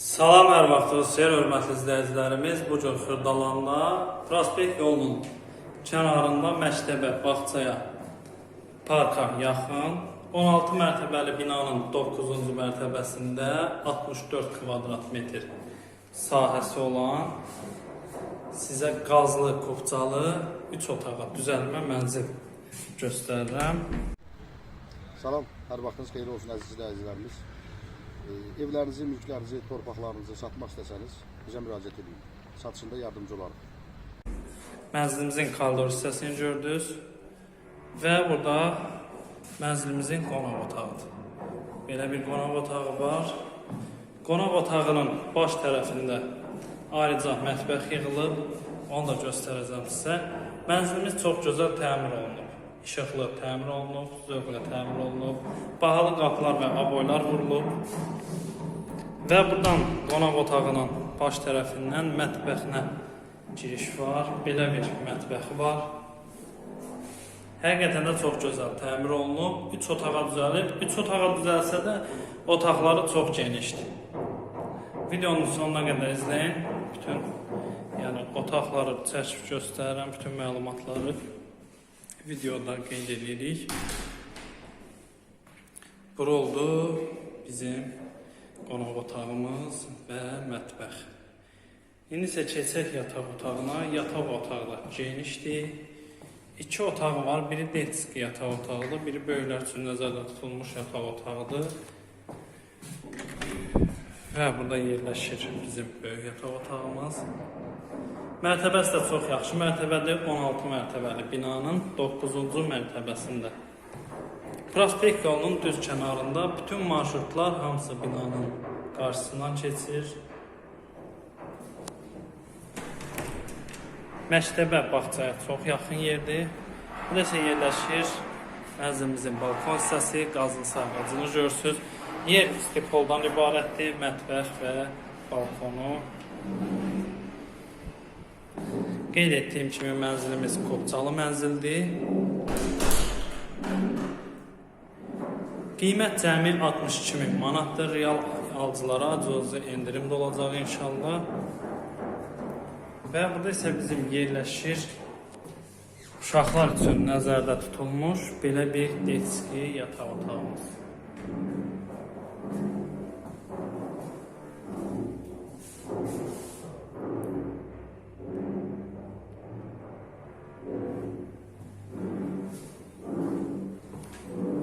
Salam, hər vaxtınız xeyir, hörmətli izləyicilərimiz. Bu gün Xırdalanda prospekt yolunun kənarında məktəbə, bağçaya, parka yaxın 16 mərtəbəli binanın 9-cu mərtəbəsində 64 kvadrat metr sahəsi olan sizə qazlı, kopcalı 3 otağa düzəlmə mənzil göstərirəm. Salam, hər vaxtınız xeyir olsun əziz izləyicilərimiz. E, evlərinizi, mülklərinizi, torpaqlarınızı satmaq istəsəniz bizə müraciət edin. Satışında yardımcı olarıq. Mənzilimizin koridor hissəsini gördünüz və burada mənzilimizin qonaq otağıdır. Belə bir qonaq otağı var. Qonaq otağının baş tərəfində ayrıca mətbəx yığılıb. Onu da göstərəcəm sizə. Mənzilimiz çox gözəl təmir olunub. İşıqlı təmir olunub, zövqlə təmir olunub. Bahalı qapılar və aboylar vurulub. Və buradan qonaq otağının baş tərəfindən mətbəxinə giriş var. Belə bir mətbəxi var. Həqiqətən də çox gözəl təmir olunub. 3 otağa düzəlib. 3 otağa düzəlsə də otaqları çox genişdir. Videonun sonuna qədər izləyin. Bütün yəni otaqları çəkib göstərirəm, bütün məlumatları videoda qeyd edirik. Bura oldu bizim qonaq otağımız və mətbəx. İndi isə keçək yataq otağına. Yataq otağı da genişdir. İki otağı var. Biri detski yataq otağıdır, biri böyüklər üçün nəzərdə tutulmuş yataq otağıdır. Və burada yerləşir bizim böyük yataq otağımız. Mərtəbəsi də çox yaxşı mərtəbədir. 16 mərtəbəli binanın 9-cu mərtəbəsində. Prospekt yolunun düz kənarında bütün marşrutlar hamısı binanın qarşısından keçir. Məktəbə, bağçaya çox yaxın yerdir. Burada isə yerləşir mənzilimizin balkon hissəsi, qazın sahəcini görürsüz. Yer stipoldan ibarətdir, mətbəx və balkonu. Qeyd etdiyim kimi mənzilimiz Qopçalı mənzildir. Qiymət cəmi 62 min manatdır. Real alıcılara cüzi endirim də olacaq inşallah. Və burada isə bizim yerləşir uşaqlar üçün nəzərdə tutulmuş belə bir detski yataq otağımız.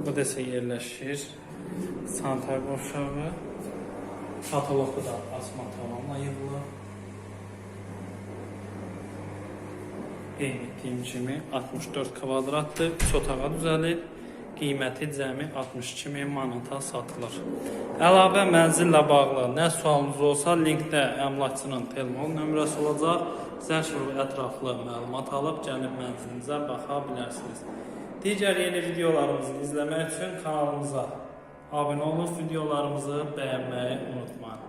Burada isə yerləşir Santiago uşağı. Kataloqda da asma tamamla Qeyd kimi 64 kvadratdır, 3 otağa düzəlib. Qiyməti cəmi 62 min manata satılır. Əlavə mənzillə bağlı nə sualınız olsa, linkdə əmlakçının telefon nömrəsi olacaq. Zəng vurub ətraflı məlumat alıb gəlib mənzilinizə baxa bilərsiniz. Digər yeni videolarımızı izləmək üçün kanalımıza abunə olub videolarımızı bəyənməyi unutmayın.